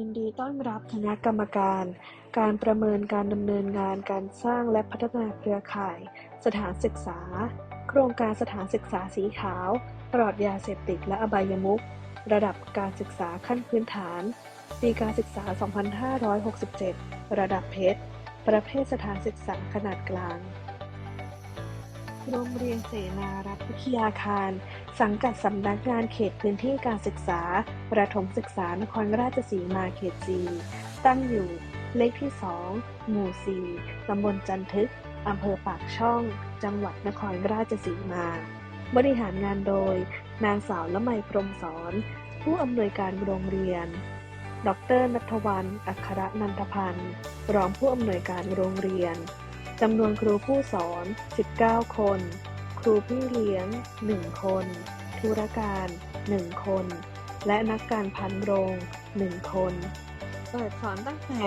ยินดีต้อนรับคณะกรรมการ การประเมินการดำเนินงานการสร้างและพัฒนาเครือข่าย สถานศึกษา โครงการสถานศึกษาสีขาว ปลอดยาเสพติดและอบายมุขระดับการศึกษาขั้นพื้นฐาน ปีการศึกษา 2567 ระดับเพชร ประเภทสถานศึกษาขนาดกลาง โรงเรียนเสนารัฐวิทยาคาร สังกัดสำนักงานเขตพื้นที่การศึกษา ประถมศึกษานครราชสีมาเขตจีตั้งอยู่เลขที่ 2 หมู่ 4 ตำบลจันทึก อำเภอปากช่อง จังหวัดนครราชสีมา บริหารงานโดย นางสาวละไมพรมสอน ผู้อำนวยการโรงเรียน ดรนัทวัน อัครนันทพันธ์ รองผู้อำนวยการโรงเรียน จำนวนครูผู้สอน 19 คน ครูพี่เลี้ยง 1 คน ธุรการ 1 คน และนักการพันโรง 1 คน เปิดสอนตั้งแต่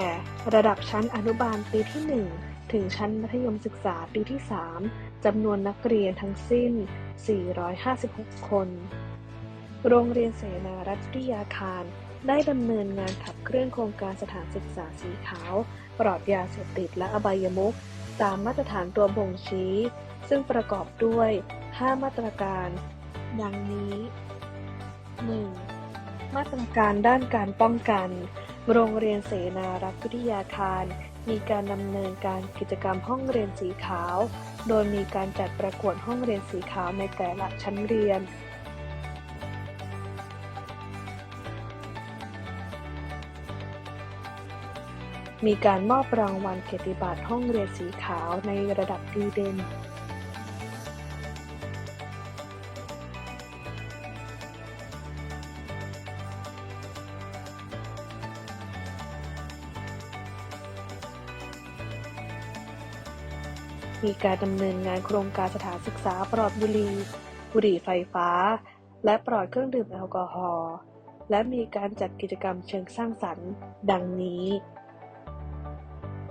ระดับชั้นอนุบาลปีที่ 1 ถึงชั้นมัธยมศึกษาปีที่ 3 จำนวนนักเรียนทั้งสิ้น 456 คน โรงเรียนเสนารัฐวิทยาคารได้ดำเนินงานขับเคลื่อนโครงการสถานศึกษาสีขาว ปลอดยาเสพติดและอบายมุข ตามมาตรฐานตัวบ่งชี้ ซึ่งประกอบด้วย 5 มาตรการ ดังนี้ 1. มาตรการด้านการป้องกัน โรงเรียนเสนารัฐวิทยาคาร มีการดำเนินการกิจกรรมห้องเรียนสีขาว โดยมีการจัดประกวดห้องเรียนสีขาวในแต่ละชั้นเรียน มีการมอบรางวัลเกียรติบัตรห้องเรียนสีขาวในระดับดีเด่นมีการดำเนินงานโครงการสถานศึกษาปลอดบุหรี่ บุหรี่ไฟฟ้า และปลอดเครื่องดื่มแอลกอฮอล์ และมีการจัดกิจกรรมเชิงสร้างสรรค์ ดังนี้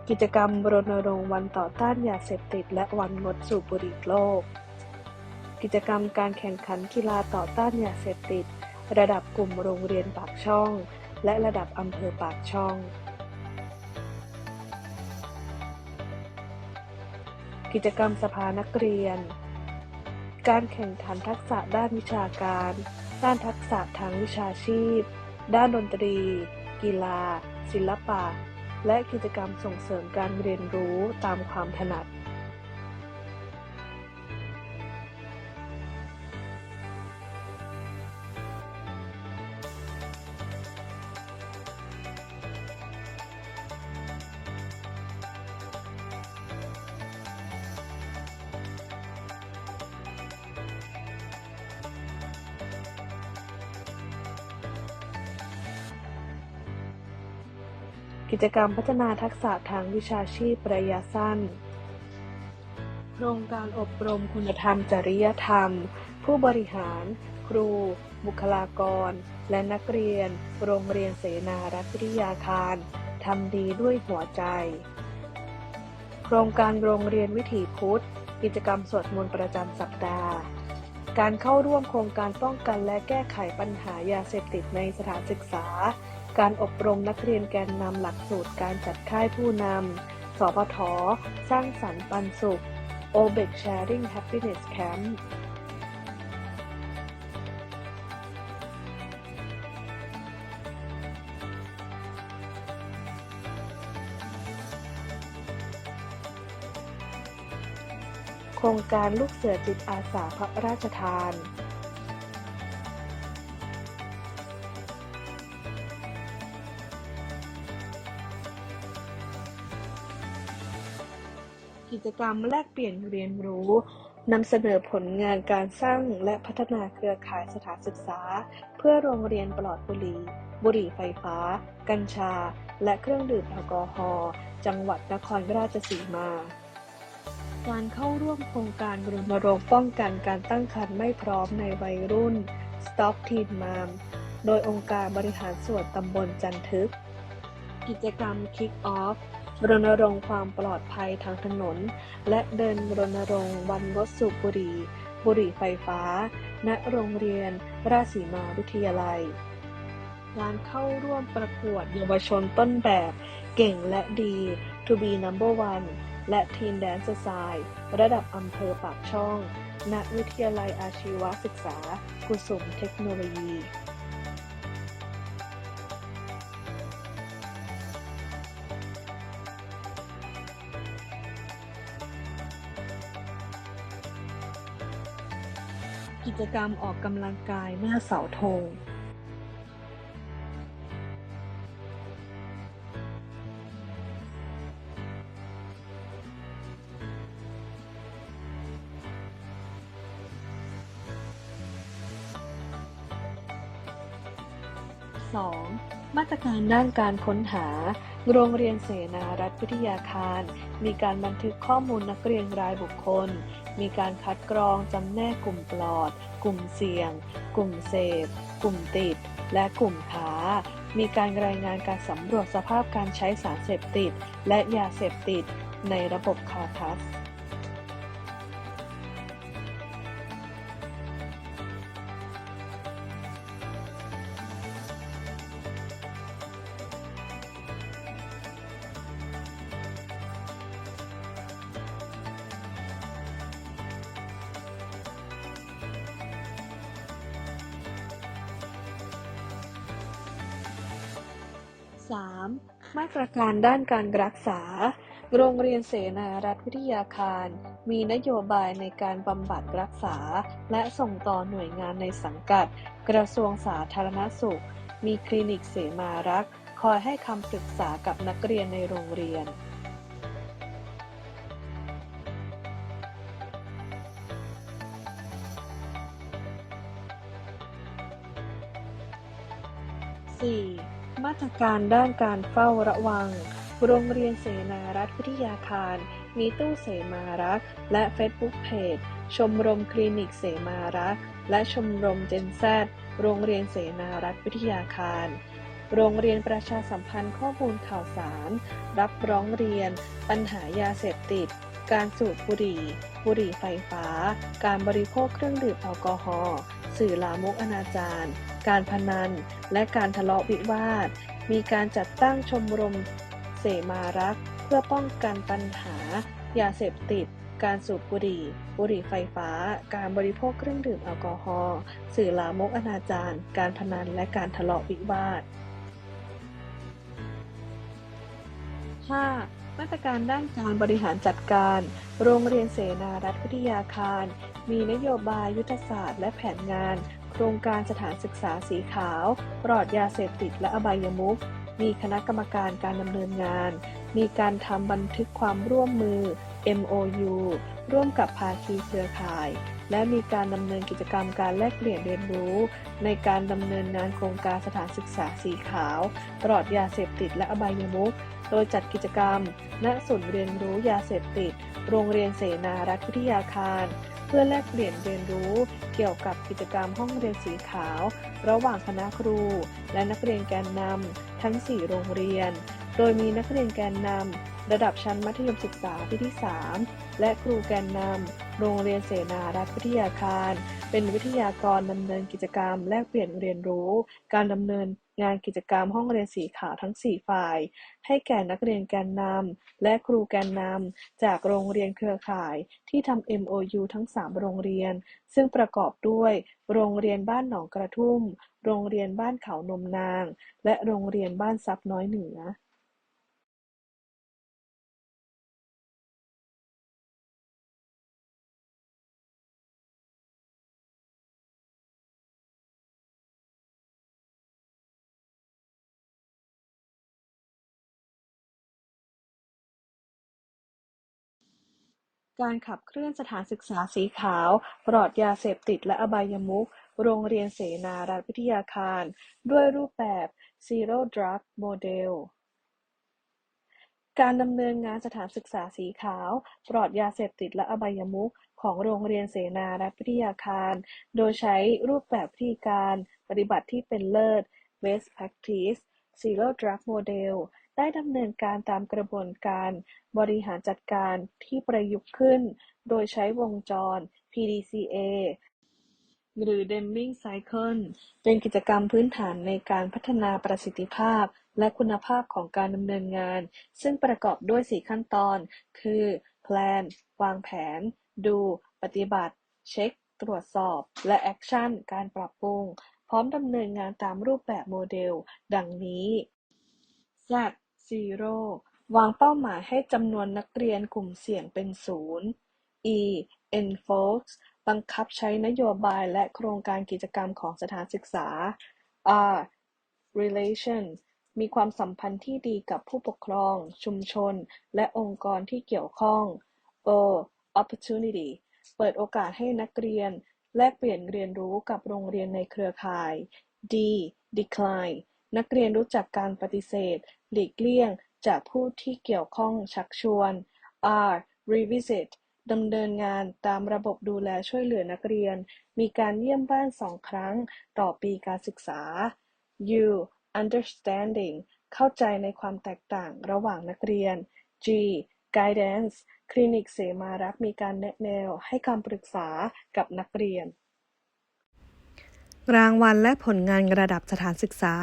กิจกรรมรณรงค์วันต่อต้านยาเสพติด และวันงดสูบบุหรี่โลก กิจกรรมการแข่งขันกีฬาต่อต้านยาเสพติด ระดับกลุ่มโรงเรียนปากช่อง และระดับอำเภอปากช่อง กิจกรรมสภานักเรียน การแข่งขันทักษะด้านวิชาการ ด้านทักษะทางวิชาชีพ ด้านดนตรี กีฬา ศิลปะ และกิจกรรมส่งเสริมการเรียนรู้ตามความถนัด กิจกรรมพัฒนาทักษะทางวิชาชีพระยะสั้น โครงการอบรมคุณธรรมจริยธรรม ผู้บริหาร ครู บุคลากร และนักเรียน โรงเรียนเสนารัฐวิทยาคารทำดีด้วยหัวใจ โครงการโรงเรียนวิถีพุทธ กิจกรรมสวดมนต์ประจำสัปดาห์ การเข้าร่วมโครงการป้องกันและแก้ไขปัญหายาเสพติดในสถานศึกษา การอบรมนักเรียนแกนนำหลักสูตรการจัดค่ายผู้นำ สพท สร้างสรรค์ปันสุข OBEC Sharing Happiness Camp โครงการลูกเสือจิตอาสาพระราชทาน กิจกรรมแลกเปลี่ยนเรียนรู้นำเสนอผลงานการสร้างและพัฒนาเครือข่ายสถานศึกษา เพื่อโรงเรียนปลอดบุหรี่ บุหรี่ไฟฟ้า กัญชา และเครื่องดื่มแอลกอฮอล์จังหวัดนครราชสีมา การเข้าร่วมโครงการรณรงค์ป้องกันการตั้งครรภ์ไม่พร้อมในวัยรุ่น Stop Teen Mom โดยองค์การบริหารส่วนตำบลจันทึก กิจกรรม Kick Off รณรงค์ความปลอดภัยทางถนน และเดินรณรงค์วันงดสูบบุหรี่ บุหรี่ไฟฟ้า ณ โรงเรียน ราชสีมาวิทยาลัย การเข้าร่วมประกวดเยาวชนต้นแบบ เก่งและดี To be number one และ Teen Dance-a-side ระดับอำเภอปากช่อง ณ วิทยาลัยอาชีวศึกษา กุสุมเทคโนโลยี จกรรมออกกำลังกายหน้าเสาธง 2. มาตรการด้านการค้นหา โรงเรียนเสนารัฐวิทยาคาร มีการบันทึกข้อมูลนักเรียนรายบุคคล มีการคัดกรองจำแนกกลุ่มปลอด กลุ่มเสี่ยง กลุ่มเสพ กลุ่มติด และกลุ่มค้า มีการรายงานการสำรวจสภาพการใช้สารเสพติด และยาเสพติดในระบบคาทัส 3. มาตรการด้านการรักษา โรงเรียนเสนารัฐวิทยาคาร มีนโยบายในการบำบัดรักษา และส่งต่อหน่วยงานในสังกัด กระทรวงสาธารณสุข มีคลินิกเสมารัก คอยให้คำปรึกษากับนักเรียนในโรงเรียน 4. มาตรการด้านการเฝ้าระวัง โรงเรียนเสนารัฐวิทยาคาร มีตู้เสมารัก และ Facebook Page ชมรมคลินิกเสมารัก และชมรมเจนแซดโรงเรียนเสนารัฐวิทยาคาร โรงเรียนประชาสัมพันธ์ข้อมูลข่าวสาร รับร้องเรียน ปัญหายาเสพติด การสูบบุหรี่ บุหรี่ไฟฟ้า การบริโภคเครื่องดื่มแอลกอฮอล์ สื่อลามกอนาจาร การพนัน และการทะเลาะวิวาท มีการจัดตั้งชมรมเสมารัก เพื่อป้องกันปัญหา ยาเสพติด การสูบบุหรี่ บุหรี่ไฟฟ้า การบริโภคเครื่องดื่มแอลกอฮอล์ สื่อลามกอนาจาร การพนัน และการทะเลาะวิวาท 5. มาตรการด้านการบริหารจัดการ โรงเรียนเสนารัฐวิทยาคาร มีนโยบายยุทธศาสตร์และแผนงาน โครงการสถานศึกษาสีขาว ปลอดยาเสพติดและอบายมุขมีคณะกรรมการการดำเนินงาน มีการทำบันทึกความร่วมมือ MOU ร่วมกับภาคีเครือข่าย และมีการดำเนินกิจกรรมการแลกเปลี่ยนเรียนรู้ ในการดำเนินงานโครงการสถานศึกษาสีขาว ปลอดยาเสพติดและอบายมุขโดยจัดกิจกรรม ณ ศูนย์เรียนรู้ยาเสพติด โรงเรียนเสนารัฐวิทยาคาร เพื่อแลกเปลี่ยนเรียนรู้เกี่ยวกับกิจกรรมห้องเรียนสีขาว ระหว่างคณะครู และนักเรียนแกนนำทั้ง 4 โรงเรียน โดยมีนักเรียนแกนนำระดับชั้นมัธยมศึกษาปีที่ 3 และครูแกนนำโรงเรียนเสนารัฐวิทยาคาร เป็นวิทยากรดำเนินกิจกรรม แลกเปลี่ยนเรียนรู้ การดำเนิน งานกิจกรรมห้องเรียนสีขาวทั้ง 4 ฝ่าย ให้แก่นักเรียนแกนนำและครูแกนนำจากโรงเรียนเครือข่ายที่ทำ MOU ทั้ง 3 โรงเรียน ซึ่งประกอบด้วย โรงเรียนบ้านหนองกระทุ่ม โรงเรียนบ้านเขานมนาง และโรงเรียนบ้านซับน้อยเหนือ การขับเคลื่อนสถานศึกษาสีขาว ปลอดยาเสพติดและอบายมุข โรงเรียนเสนารัฐวิทยาคาร ด้วยรูปแบบ Zero Drug Model การดำเนินงานสถานศึกษาสีขาว ปลอดยาเสพติดและอบายมุขของโรงเรียนเสนารัฐวิทยาคาร โดยใช้รูปแบบวิธีการปฏิบัติที่เป็นเลิศ Best Practice Zero Drug Model ได้ดำเนินการตามกระบวนการบริหารจัดการที่ประยุกต์ขึ้น โดยใช้วงจร PDCA หรือ Deming Cycle เป็นกิจกรรมพื้นฐานในการพัฒนาประสิทธิภาพและคุณภาพของการดำเนินงาน ซึ่งประกอบด้วย 4 ขั้นตอน คือ Plan วางแผน Do ปฏิบัติ Check ตรวจสอบ และ Action การปรับปรุง พร้อมดำเนินงานตามรูปแบบโมเดล ดังนี้ Z Zero วางเป้าหมายให้จำนวนนักเรียนกลุ่มเสี่ยงเป็นศูนย์ E Enforce บังคับใช้นโยบายและโครงการกิจกรรมของสถานศึกษา R Relation มีความสัมพันธ์ที่ดีกับผู้ปกครอง ชุมชน และองค์กรที่เกี่ยวข้อง O Opportunity เปิดโอกาสให้นักเรียน แลกเปลี่ยนเรียนรู้กับโรงเรียนในเครือข่าย D Decline นักเรียนรู้จักการปฏิเสธ หลีกเลี่ยง จากผู้ที่เกี่ยวข้อง ชักชวน R Revisit ดำเนินงานตามระบบดูแลช่วยเหลือนักเรียน มีการเยี่ยมบ้านสองครั้งต่อปีการศึกษา U Understanding เข้าใจในความแตกต่างระหว่างนักเรียน G Guidance คลินิกเสมารักมีการแนะแนวให้คำปรึกษากับนักเรียน รางวัลและผลงานระดับสถานศึกษา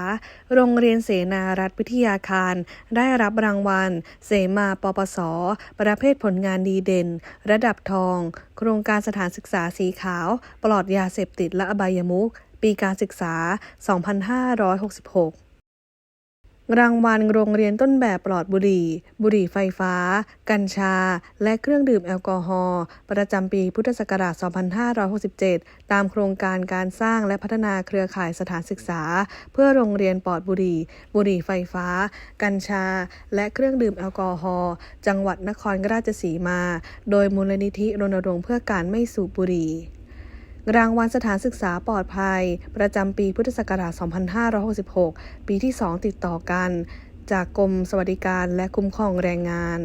โรงเรียนเสนารัฐวิทยาคาร ได้รับรางวัล เสมาปปส ประเภทผลงานดีเด่น ระดับทอง โครงการสถานศึกษาสีขาว ปลอดยาเสพติดและอบายมุขปีการศึกษา 2566 รางวัลโรงเรียนต้นแบบปลอดบุหรี่ บุหรี่ไฟฟ้า กัญชา และเครื่องดื่มแอลกอฮอล์ ประจำปีพุทธศักราช 2567 ตามโครงการการสร้างและพัฒนาเครือข่ายสถานศึกษา เพื่อโรงเรียนปลอดบุหรี่ บุหรี่ไฟฟ้า กัญชา และเครื่องดื่มแอลกอฮอล์ จังหวัดนครราชสีมา โดยมูลนิธิรณรงค์เพื่อการไม่สูบบุหรี่ รางวัลสถานศึกษาปลอดภัย ประจำปีพุทธศักราช 2566 ปีที่ 2 ติดต่อกัน จากกรมสวัสดิการและคุ้มครองแรงงาน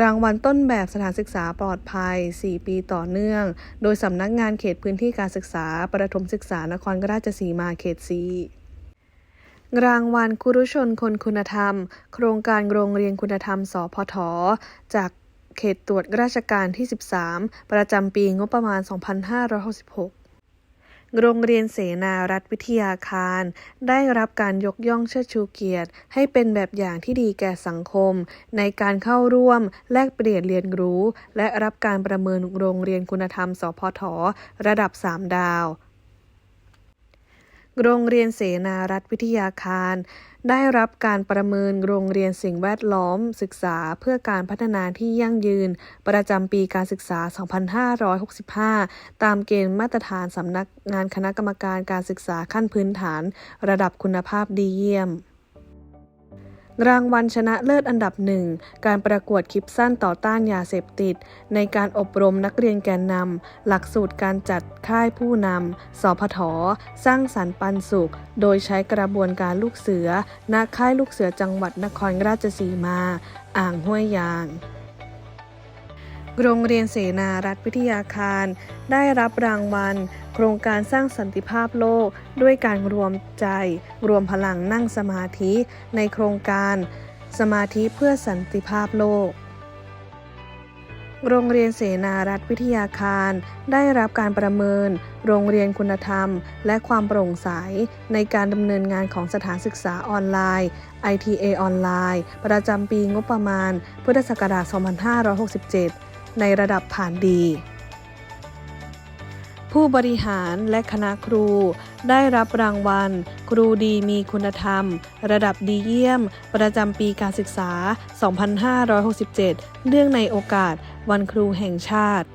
รางวัลต้นแบบสถานศึกษาปลอดภัย 4 ปีต่อเนื่อง โดยสำนักงานเขตพื้นที่การศึกษา ประถมศึกษานครราชสีมาเขตสีรางวัลคุรุชนคนคุณธรรม โครงการโรงเรียนคุณธรรมสพทจาก เขตตรวจราชการที่ 13 ประจำปีงบประมาณ 2566โรงเรียนเสนารัฐวิทยาคาร ได้รับการยกย่องเชิดชูเกียรติ ให้เป็นแบบอย่างที่ดีแก่สังคม ในการเข้าร่วม แลกเปลี่ยนเรียนรู้ และรับการประเมินโรงเรียนคุณธรรม สพท ระดับ 3 ดาว โรงเรียนเสนารัฐวิทยาคาร ได้รับการประเมินโรงเรียนสิ่งแวดล้อม ศึกษาเพื่อการพัฒนาที่ยั่งยืน ประจำปีการศึกษา 2565 ตามเกณฑ์มาตรฐานสำนักงานคณะกรรมการการศึกษาขั้นพื้นฐาน ระดับคุณภาพดีเยี่ยม รางวัลชนะเลิศอันดับหนึ่ง การประกวดคลิปสั้นต่อต้านยาเสพติด ในการอบรมนักเรียนแกนนำ หลักสูตรการจัดค่ายผู้นำ สพท สร้างสรรค์ปันสุข โดยใช้กระบวนการลูกเสือ ณ ค่ายลูกเสือจังหวัดนครราชสีมา อ่างห้วยยางโรงเรียนเสนารัฐวิทยาคาร ได้รับรางวัล โครงการสร้างสันติภาพโลก ด้วยการรวมใจ รวมพลังนั่งสมาธิ ในโครงการสมาธิเพื่อสันติภาพโลก โรงเรียนเสนารัฐวิทยาคาร ได้รับการประเมิน โรงเรียนคุณธรรม และความโปร่งใส ในการดำเนินงานของสถานศึกษาออนไลน์ ITA ออนไลน์ ประจำปีงบประมาณ พุทธศักราช 2567 ในระดับผ่านดี ผู้บริหารและคณะครู ได้รับรางวัล ครูดีมีคุณธรรม ระดับดีเยี่ยม ประจำปีการศึกษา 2567 เนื่องในโอกาสวันครูแห่งชาติ